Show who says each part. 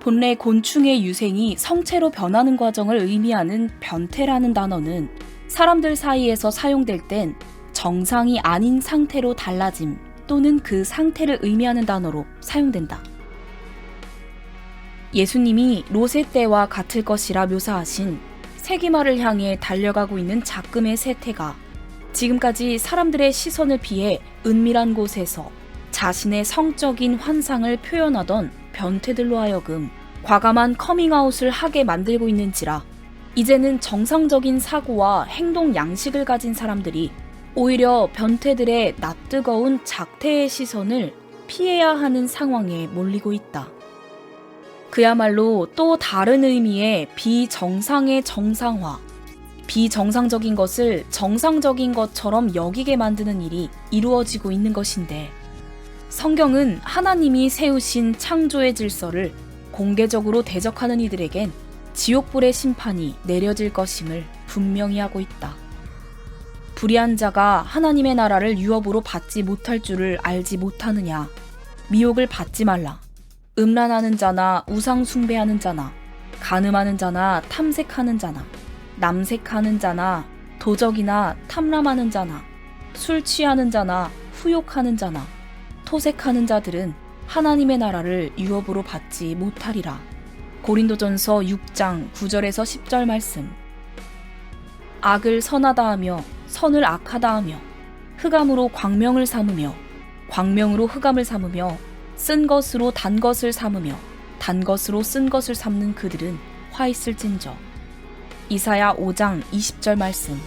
Speaker 1: 본래 곤충의 유생이 성체로 변하는 과정을 의미하는 변태라는 단어는 사람들 사이에서 사용될 땐 정상이 아닌 상태로 달라짐 또는 그 상태를 의미하는 단어로 사용된다. 예수님이 로세 때와 같을 것이라 묘사하신 세기말을 향해 달려가고 있는 작금의 세태가 지금까지 사람들의 시선을 피해 은밀한 곳에서 자신의 성적인 환상을 표현하던 변태들로 하여금 과감한 커밍아웃을 하게 만들고 있는지라 이제는 정상적인 사고와 행동 양식을 가진 사람들이 오히려 변태들의 낯뜨거운 작태의 시선을 피해야 하는 상황에 몰리고 있다. 그야말로 또 다른 의미의 비정상의 정상화, 비정상적인 것을 정상적인 것처럼 여기게 만드는 일이 이루어지고 있는 것인데, 성경은 하나님이 세우신 창조의 질서를 공개적으로 대적하는 이들에겐 지옥불의 심판이 내려질 것임을 분명히 하고 있다. 불의한 자가 하나님의 나라를 유업으로 받지 못할 줄을 알지 못하느냐. 미혹을 받지 말라. 음란하는 자나 우상 숭배하는 자나 간음하는 자나 탐색하는 자나 남색하는 자나 도적이나 탐람하는 자나 술 취하는 자나 후욕하는 자나 토색하는 자들은 하나님의 나라를 유업으로 받지 못하리라. 고린도전서 6장 9절에서 10절 말씀. 악을 선하다 하며 선을 악하다 하며 흑암으로 광명을 삼으며 광명으로 흑암을 삼으며 쓴 것으로 단 것을 삼으며 단 것으로 쓴 것을 삼는 그들은 화 있을진저. 이사야 5장 20절 말씀.